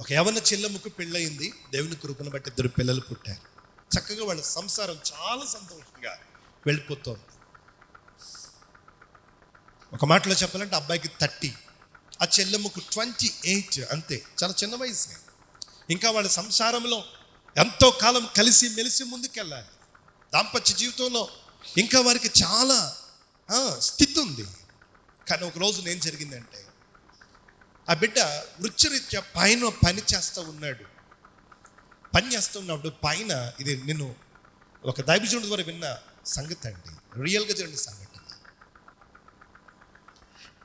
ఒక యవన చెల్లెమ్మకు పెళ్ళయింది. దేవుని కృపను బట్టి ఇద్దరు పిల్లలు పుట్టారు. చక్కగా వాళ్ళ సంసారం చాలా సంతోషంగా వెళ్ళిపోతుంది. ఒక మాటలో చెప్పాలంటే అబ్బాయికి థర్టీ ఆ చెల్లెమ్మకు ట్వంటీ ఎయిట్ అంతే. చాలా చిన్న వయసు ఇంకా వాళ్ళ సంసారంలో ఎంతో కాలం కలిసి మెలిసి ముందుకెళ్ళాలి. దాంపత్య జీవితంలో ఇంకా వారికి చాలా స్థితి ఉంది. కానీ ఒక రోజు ఏం జరిగిందంటే ఆ బిడ్డ వృత్తిరీత్యా పైన పని చేస్తూ ఉన్నాడు. పని చేస్తూ ఉన్నప్పుడు పైన ఇది నేను ఒక దైవజనుడి ద్వారా విన్న సంగతి అండి. రియల్గా జరిగిన సంఘటన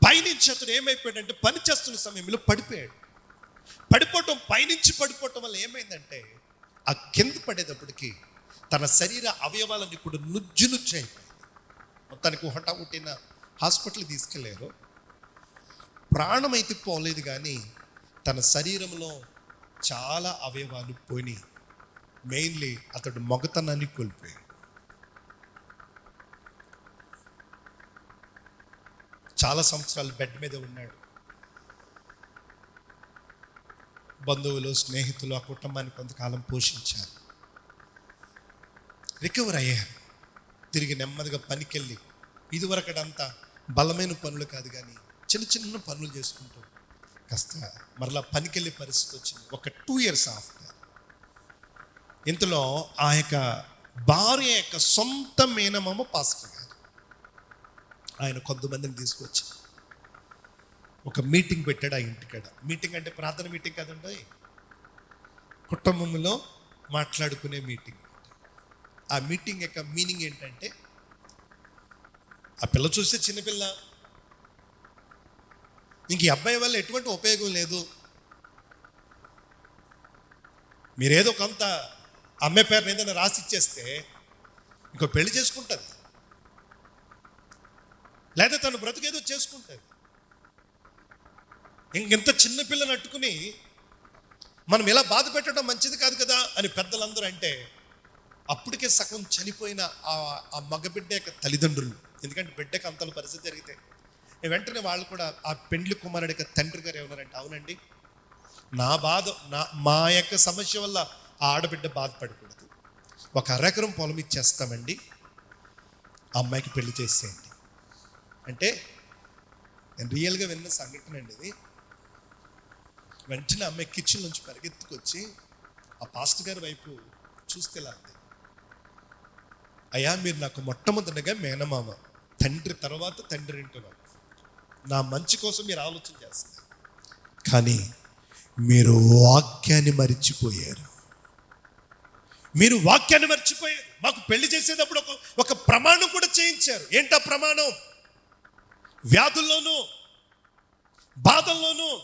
పైనుంచి అతను ఏమైపోయాడంటే పని చేస్తున్న సమయంలో పడిపోయాడు. పడిపోవటం పైనుంచి పడిపోవటం వల్ల ఏమైందంటే ఆ కింద పడేటప్పటికి తన శరీర అవయవాలన్నీ కూడా నుజ్జు నుజ్జు అయిపోయింది. మొత్తానికి హఠాహుట్టిన హాస్పిటల్ తీసుకెళ్ళారు ప్రాణం అయితే పోలేదు కానీ తన శరీరంలో చాలా అవయవాలు పోయినాయి. మెయిన్లీ అతడు మగతనాన్ని కోల్పోయాడు. చాలా సంవత్సరాలు బెడ్ మీద ఉన్నాడు. బంధువులు స్నేహితులు ఆ కుటుంబాన్ని కొంతకాలం పోషించారు. రికవర్ అయ్యారు. తిరిగి నెమ్మదిగా పనికెళ్ళి ఇదివరకడంతా బలమైన పనులు కాదు కానీ చిన్న చిన్న పనులు చేసుకుంటూ. కాస్త మరలా పనికెళ్ళే పరిస్థితి వచ్చింది. ఒక టూ ఇయర్స్ ఆఫ్టర్ ఇంతలో ఆ యొక్క భార్య యొక్క సొంత మేనమామ పాస్టర్ గారు ఆయన కొంతమందిని తీసుకొచ్చి ఒక మీటింగ్ పెట్టాడు ఆ ఇంటికాడ. మీటింగ్ అంటే ప్రార్థన మీటింగ్ కదండి? కుటుంబంలో మాట్లాడుకునే మీటింగ్ ఆ మీటింగ్ యొక్క మీనింగ్ ఏంటంటే ఆ పిల్ల చూస్తే చిన్నపిల్ల ఇంక ఈ అబ్బాయి వల్ల ఎటువంటి ఉపయోగం లేదు. మీరేదో కొంత అమ్మాయి పేరుని ఏదైనా రాసి ఇచ్చేస్తే ఇంకో పెళ్ళి చేసుకుంటుంది. లేదా తను బ్రతికేదో చేసుకుంటుంది. ఇంకెంత చిన్న పిల్లని అట్టుకుని మనం ఇలా బాధ పెట్టడం మంచిది కాదు కదా అని పెద్దలందరూ అంటే అప్పటికే సగం చనిపోయిన ఆ ఆ మగబిడ్డ యొక్క తల్లిదండ్రులు. ఎందుకంటే బిడ్డకి అంతల పరిస్థితి జరిగితే వెంటనే వాళ్ళు కూడా ఆ పెండ్లి కుమారుడి యొక్క తండ్రి గారు ఏమన్నారంటే అవునండి నా బాధ నా మా యొక్క సమస్య వల్ల ఆ ఆడబిడ్డ బాధపడకూడదు. ఒక అరెకరం పొలం ఇచ్చేస్తామండి ఆ అమ్మాయికి పెళ్ళి చేసేయండి. అంటే నేను రియల్గా విన్న సంఘటన అండి ఇది. వెంటనే అమ్మాయి కిచెన్ నుంచి పరిగెత్తుకొచ్చి ఆ పాస్టర్ గారి వైపు చూస్తే లాంటి అయ్యా మీరు నాకు మొట్టమొదటిగా మేనమామ తండ్రి తర్వాత తండ్రి వింటున్నాను నా మంచి కోసం మీరు ఆలోచన చేస్తారు కానీ మీరు వాక్యాన్ని మరిచిపోయారు. మీరు వాక్యాన్ని మర్చిపోయారు. మాకు పెళ్ళి చేసేటప్పుడు ఒక ఒక ప్రమాణం కూడా చేయించారు. ఏంటా ప్రమాణం? వ్యాధుల్లోనూ బాధల్లోనూ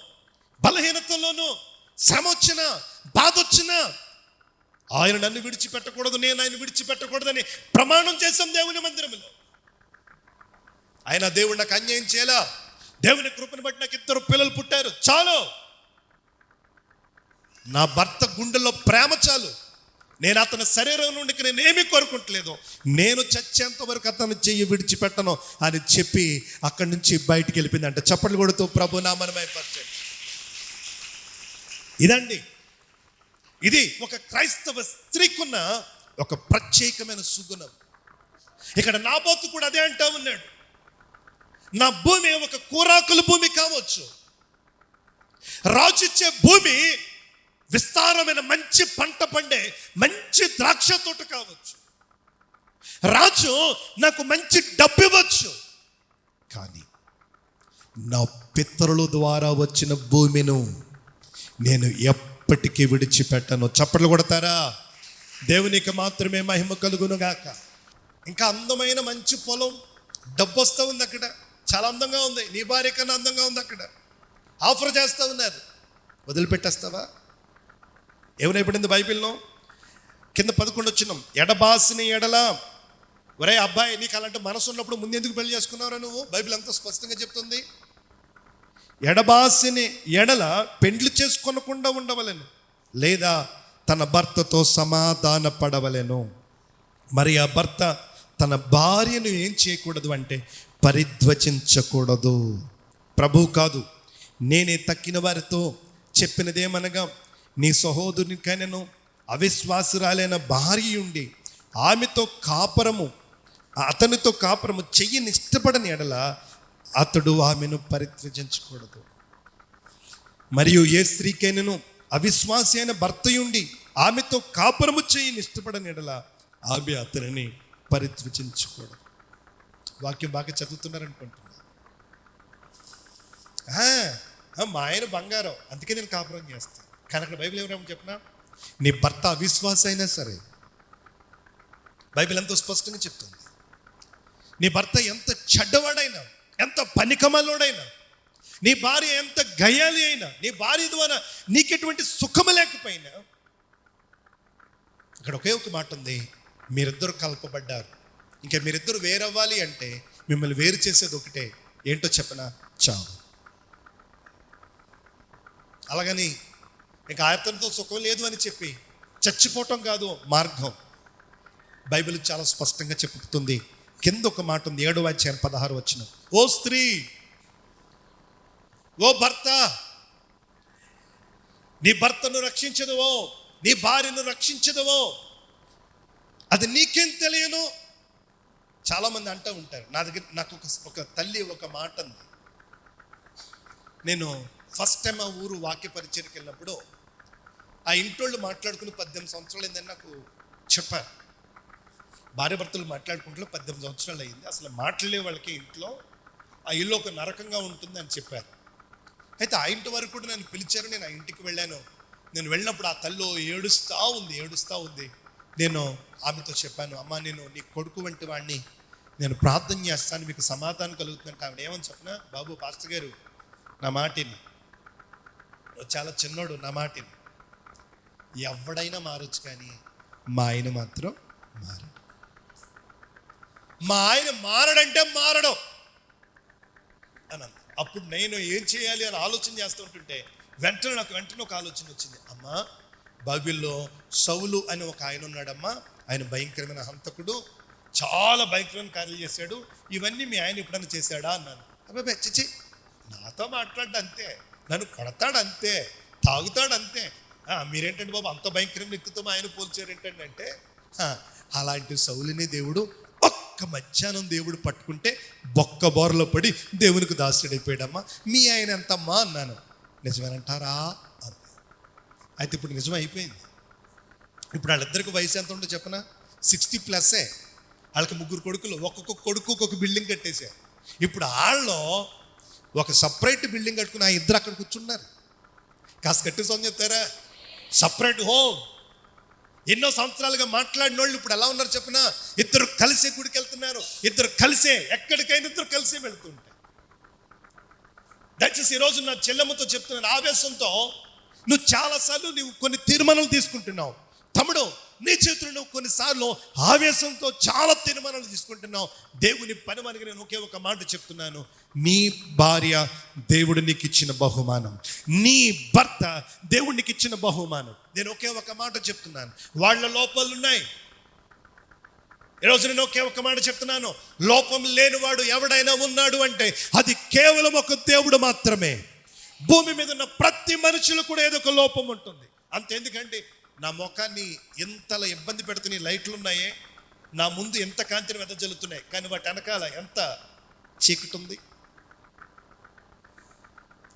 బలహీనతల్లోనూ శ్రమ వచ్చిన బాధ వచ్చినా ఆయన నన్ను విడిచిపెట్టకూడదు నేను ఆయన విడిచిపెట్టకూడదని ప్రమాణం చేశాం దేవుని మందిరంలో. ఆయన దేవుడు నాకు అన్యాయం చేయాలా? దేవుని కృపను బట్టి నాకు ఇద్దరు పిల్లలు పుట్టారు. చాలు. నా భర్త గుండెల్లో ప్రేమ చాలు. నేను అతని శరీరం నుండి నేను ఏమీ కోరుకుంటలేదు. నేను చచ్చేంత వరకు అతను చెయ్యి విడిచిపెట్టను అని చెప్పి అక్కడి నుంచి బయటికి వెళ్ళిపోయింది అంటే చప్పట్లు కొడుతూ ప్రభు నామనమైపరచండి ఇదండి. ఇది ఒక క్రైస్తవ స్త్రీకున్న ఒక ప్రత్యేకమైన సుగుణం. ఇక్కడ నాబోతు కూడా అదే అంటా ఉన్నాడు. నా భూమి ఒక కూరాకుల భూమి కావచ్చు. రాజుచ్చే భూమి విస్తారమైన మంచి పంట పండే మంచి ద్రాక్ష తోట కావచ్చు. రాజు నాకు మంచి డబ్బు ఇవ్వచ్చు. కానీ నా పితరుల ద్వారా వచ్చిన భూమిను నేను ఎప్పటికీ విడిచిపెట్టను. చప్పట్లు కొడతారా? దేవునికి మాత్రమే మహిమ కలుగును గాక ఇంకా అందమైన మంచి పొలం డబ్బు వస్తూ ఉంది అక్కడ. చాలా అందంగా ఉంది. నీ భార్య కన్నా అందంగా ఉంది అక్కడ. ఆఫర్ చేస్తూ ఉన్నారు. వదిలిపెట్టేస్తావా? ఏమైపోయింది బైబిల్లో? కింద పదకొండు వచ్చినాం. ఎడబాసిని ఎడల. ఒరే అబ్బాయి నీకు అలాంటి మనసు ఉన్నప్పుడు ముందు ఎందుకు పెళ్ళి చేసుకున్నావురా నువ్వు? బైబిల్ అంతా స్పష్టంగా చెప్తుంది. ఎడబాసిని ఎడల పెండ్లి చేసుకొనకుండా ఉండవలెను. లేదా తన భర్తతో సమాధాన పడవలెను మరి ఆ భర్త తన భార్యను ఏం చేయకూడదు అంటే పరిధ్వచించకూడదు. ప్రభు కాదు నేనే తక్కిన వారితో చెప్పినదేమనగా నీ సహోదరునికైనను అవిశ్వాసురాలైన భార్య ఉండి ఆమెతో కాపరము అతనితో కాపురము చెయ్యని ఇష్టపడని ఎడల అతడు ఆమెను పరిత్యజించకూడదు. మరియు ఏ స్త్రీకైనను అవిశ్వాసి అయిన భర్తయుండి ఆమెతో కాపురము చేయని ఇష్టపడని ఎడల ఆమె అతనిని పరిత్యజించకూడదు. వాక్యం బాగా చదువుతున్నారు అనుకుంటున్నాను ఆ, మా ఆయన బంగారం. అందుకే నేను కాపురం చేస్తాను కానీ అక్కడ బైబిల్ ఏమన్నా చెప్పినా? నీ భర్త అవిశ్వాస అయినా సరే. బైబిల్ ఎంతో స్పష్టంగా చెప్తుంది. నీ భర్త ఎంత చెడ్డవాడైనా ఎంత పనికమలోడైనా నీ భార్య ఎంత గయాలి అయినా నీ భార్య ద్వారా నీకెటువంటి సుఖము లేకపోయినా ఇక్కడ ఒకే ఒక మాట ఉంది. మీరిద్దరు కలపబడ్డారు. ఇంకా మీరిద్దరు వేరవ్వాలి అంటే మిమ్మల్ని వేరు చేసేది ఒకటే. ఏంటో చెప్పిన? చావు. అలాగని ఇంకా ఆయతనతో సుఖం లేదు అని చెప్పి చచ్చిపోవటం కాదు మార్గం. బైబిల్ చాలా స్పష్టంగా చెప్పుతుంది. కింద ఒక మాట ఉంది ఏడవ అధ్యాయం పదహారు వచ్చిన. ఓ స్త్రీ ఓ భర్త నీ భర్తను రక్షించదువో నీ భార్యను రక్షించదువో అది నీకేం తెలియను? చాలామంది అంటూ ఉంటారు నా దగ్గర నాకు ఒక ఒక తల్లి ఒక మాట ఉంది నేను ఫస్ట్ టైం ఆ ఊరు వాక్య పరిచయకి వెళ్ళినప్పుడు ఆ ఇంటోళ్ళు మాట్లాడుకుని పద్దెనిమిది సంవత్సరాలు అయిందని నాకు చెప్పారు. భార్య భర్తలు మాట్లాడుకుంటూ పద్దెనిమిది సంవత్సరాలు అయింది. అసలు మాట్లాడే వాళ్ళకి ఇంట్లో ఆ ఇల్లు ఒక నరకంగా ఉంటుంది అని చెప్పారు. అయితే ఆ ఇంటి వరకు కూడా నన్ను పిలిచారు నేను ఆ ఇంటికి వెళ్ళాను. నేను వెళ్ళినప్పుడు ఆ తల్లి ఏడుస్తూ ఉంది ఏడుస్తూ ఉంది. నేను ఆమెతో చెప్పాను అమ్మ నేను నీ కొడుకు వంటి వాడిని నేను ప్రార్థన చేస్తాను మీకు సమాధానం కలుగుతున్నాను ఆవిడ ఏమని చెప్పినా బాబు పాస్టర్ గారు నా మాటిని. చాలా చిన్నోడు నా మాటిని. ఎవడైనా మారొచ్చు కానీ మా ఆయన మాత్రం మారడు. మా ఆయన మారడంటే మారడం అని అప్పుడు నేను ఏం చేయాలి అని ఆలోచన చేస్తూ ఉంటుంటే వెంటనే నాకు వెంటనే ఒక ఆలోచన వచ్చింది. అమ్మా బైబిల్లో సౌలు అని ఒక ఆయన ఉన్నాడమ్మా. ఆయన భయంకరమైన హంతకుడు. చాలా భయంకరమైన కార్యాలు చేశాడు. ఇవన్నీ మీ ఆయన ఎప్పుడైనా చేశాడా? అన్నాను. అబ్బాయి చిచి నాతో మాట్లాడు అంతే నన్ను కొడతాడు అంతే తాగుతాడు అంతే మీరేంటండి బాబు అంత భయంకరంగా వ్యక్తితో మా ఆయన పోల్చారు ఏంటండి అంటే అలాంటి సౌలిని దేవుడు ఒక్క మధ్యాహ్నం దేవుడు పట్టుకుంటే బొక్క బోరలో పడి దేవునికి దాసుడైపోయాడమ్మా. మీ ఆయన ఎంతమ్మా? అన్నాను. నిజమేనంటారా? అంది అయితే ఇప్పుడు నిజం అయిపోయింది. ఇప్పుడు వాళ్ళిద్దరికి వయసు ఎంత ఉందో చెప్పనా? సిక్స్టీ ప్లస్సే. వాళ్ళకి ముగ్గురు కొడుకులు ఒక్కొక్క కొడుకు ఒక్కొక్క బిల్డింగ్ కట్టేశారు. ఇప్పుడు వాళ్ళు ఒక సపరేట్ బిల్డింగ్ కట్టుకుని ఆ ఇద్దరు అక్కడ కూర్చున్నారు. కాస్త కట్టి సొంత చెప్తారా? సపరేట్ హోమ్ ఎన్నో సంవత్సరాలుగా మాట్లాడిన వాళ్ళు ఇప్పుడు ఎలా ఉన్నారు చెప్పిన? ఇద్దరు కలిసే గుడికి వెళ్తున్నారు ఇద్దరు కలిసే ఎక్కడికైనా ఇద్దరు కలిసే వెళ్తుంటారు. దయచేసి ఈరోజు నా చెల్లెమ్మతో చెప్తున్నాను ఆవేశంతో నువ్వు చాలాసార్లు నువ్వు కొన్ని తీర్మానాలు తీసుకుంటున్నావు. తమ్ముడు నీ చేతులు నువ్వు కొన్నిసార్లు ఆవేశంతో చాలా తీర్మానాలు తీసుకుంటున్నావు. దేవుని పని మనకి నేను ఒకే ఒక మాట చెప్తున్నాను. నీ భార్య దేవుడు నీకు ఇచ్చిన బహుమానం. నీ భర్త దేవుడు నీకు ఇచ్చిన బహుమానం. నేను ఒకే ఒక మాట చెప్తున్నాను. వాళ్ళ లోపాలు ఉన్నాయి. ఈరోజు నేను ఒకే ఒక మాట చెప్తున్నాను. లోపం లేనివాడు ఎవడైనా ఉన్నాడు అంటే అది కేవలం ఒక దేవుడు మాత్రమే. భూమి మీద ఉన్న ప్రతి మనుషులు కూడా ఏదో ఒక లోపం ఉంటుంది. అంత ఎందుకంటే నా ముఖాన్ని ఎంతలా ఇబ్బంది పెడుతున్న లైట్లు ఉన్నాయే నా ముందు ఎంత కాంతిని వెదజల్లుతున్నాయి కానీ వాటి వెనకాల ఎంత చీకటి ఉంది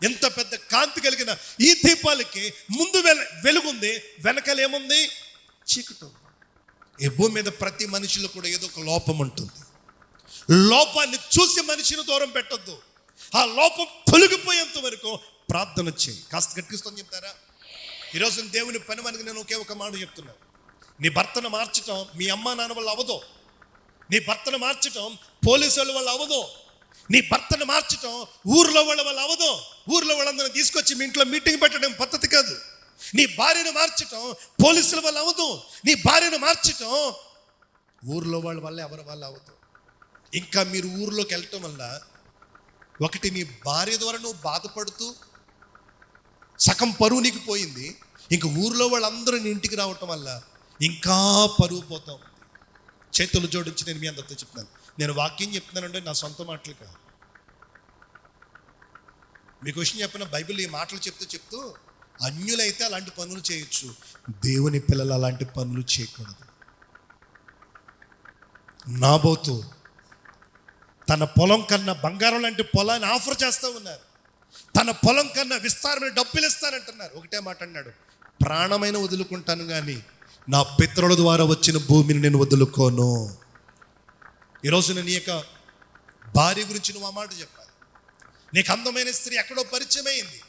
ఎంత పెద్ద కాంతి కలిగిన ఈ దీపాలకి ముందు వెల వెలుగుంది వెనకాల ఏముంది? చీకటి ఉంది ఈ భూమి మీద ప్రతి మనిషిలో కూడా ఏదో ఒక లోపం ఉంటుంది. లోపాన్ని చూసి మనిషిని దూరం పెట్టొద్దు. ఆ లోపం తొలగిపోయేంత వరకు ప్రార్థన చేయి. కాస్త గట్టిస్తాను చెప్తారా? ఈరోజు దేవుని పని మనకి నేను ఒకే ఒక మాట చెప్తున్నాను నీ భర్తను మార్చటం మీ అమ్మ నాన్న వల్ల అవ్వదు నీ భర్తను మార్చటం పోలీసు వాళ్ళ వల్ల అవ్వదు నీ భర్తను మార్చటం ఊర్లో వాళ్ళ వల్ల అవ్వదు ఊర్లో వాళ్ళందరినీ తీసుకొచ్చి మీ ఇంట్లో మీటింగ్ పెట్టడం పద్ధతి కాదు. నీ భార్యను మార్చటం పోలీసుల వల్ల అవ్వదు నీ భార్యను మార్చటం ఊర్లో వాళ్ళ వల్ల ఎవరి వల్ల అవ్వదు ఇంకా మీరు ఊర్లోకి వెళ్ళటం వల్ల ఒకటి నీ భార్య ద్వారా నువ్వు బాధపడుతూ సగం పరువు నీకు పోయింది. ఇంక ఊర్లో వాళ్ళందరూ నీ ఇంటికి రావటం వల్ల ఇంకా పరువు పోతాం చేతులు జోడించి నేను మీ అందరితో చెప్తున్నాను. నేను వాక్యం చెప్తున్నానంటే నా సొంత మాటలు కాదు. మీ క్వశ్చన్ చెప్పిన బైబిల్ ఈ మాటలు చెప్తూ చెప్తూ అన్యులైతే అలాంటి పనులు చేయొచ్చు. దేవుని పిల్లలు అలాంటి పనులు చేయకూడదు. నాబోతు తన పొలం కన్నా బంగారం లాంటి పొలాన్ని ఆఫర్ చేస్తూ ఉన్నారు. తన పొలం కన్నా విస్తారమైన డబ్బులు ఇస్తానంటున్నారు. ఒకటే మాట అన్నాడు. ప్రాణమైన వదులుకుంటాను కానీ నా పితరుల ద్వారా వచ్చిన భూమిని నేను వదులుకోను. ఈరోజు నేను నీ యొక్క భార్య గురించి నువ్వు ఆ మాట చెప్పాలి. నీకు అందమైన స్త్రీ ఎక్కడో పరిచయం అయింది.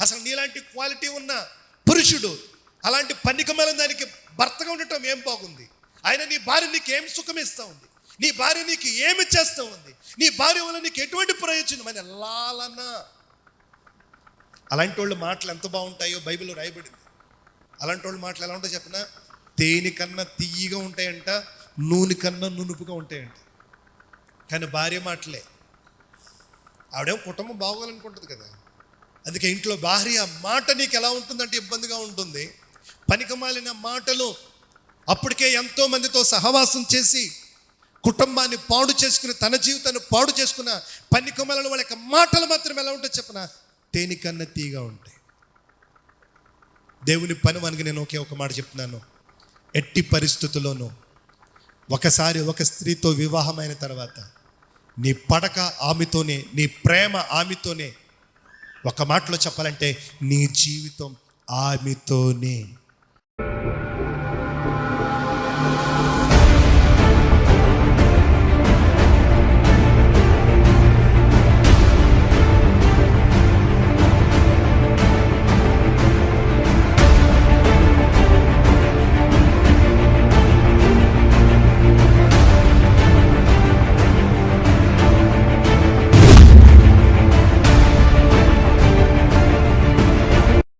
అసలు నీలాంటి క్వాలిటీ ఉన్న పురుషుడు అలాంటి పన్నికమైన దానికి భర్తగా ఉండటం ఏం బాగుంది? ఆయన నీ భార్య నీకు ఏం సుఖం ఇస్తూ ఉంది? నీ భార్య నీకు ఏమి చేస్తూ ఉంది? నీ భార్య వల్ల నీకు ఎటువంటి ప్రయోజనం? అని లాలనా అలాంటి వాళ్ళు మాటలు ఎంత బాగుంటాయో బైబిల్లో రాయబడింది. అలాంటి వాళ్ళు మాటలు ఎలా ఉంటాయో చెప్పిన? తేనె కన్నా తీయగా ఉంటాయంట నూనె కన్నా నునుపుగా ఉంటాయంట. కానీ భార్య మాటలే. ఆవిడేం కుటుంబం బాగోవాలనుకుంటుంది కదా. అందుకే ఇంట్లో భార్య మాట నీకు ఎలా ఉంటుందంటే ఇబ్బందిగా ఉంటుంది. పనికమాలిన మాటలు అప్పటికే ఎంతో మందితో సహవాసం చేసి కుటుంబాన్ని పాడు చేసుకుని తన జీవితాన్ని పాడు చేసుకున్న పనికమాలను వాళ్ళ యొక్క మాటలు మాత్రం ఎలా ఉంటాయి చెప్పనా? తేనికన్నా తీగా ఉంటాయి. దేవుని పని మనకి నేను ఒకే ఒక మాట చెప్తున్నాను. ఎట్టి పరిస్థితుల్లోనూ ఒకసారి ఒక స్త్రీతో వివాహమైన తర్వాత నీ పడక ఆమెతోనే నీ ప్రేమ ఆమెతోనే ఒక మాటలో చెప్పాలంటే నీ జీవితం ఆమెతోనే.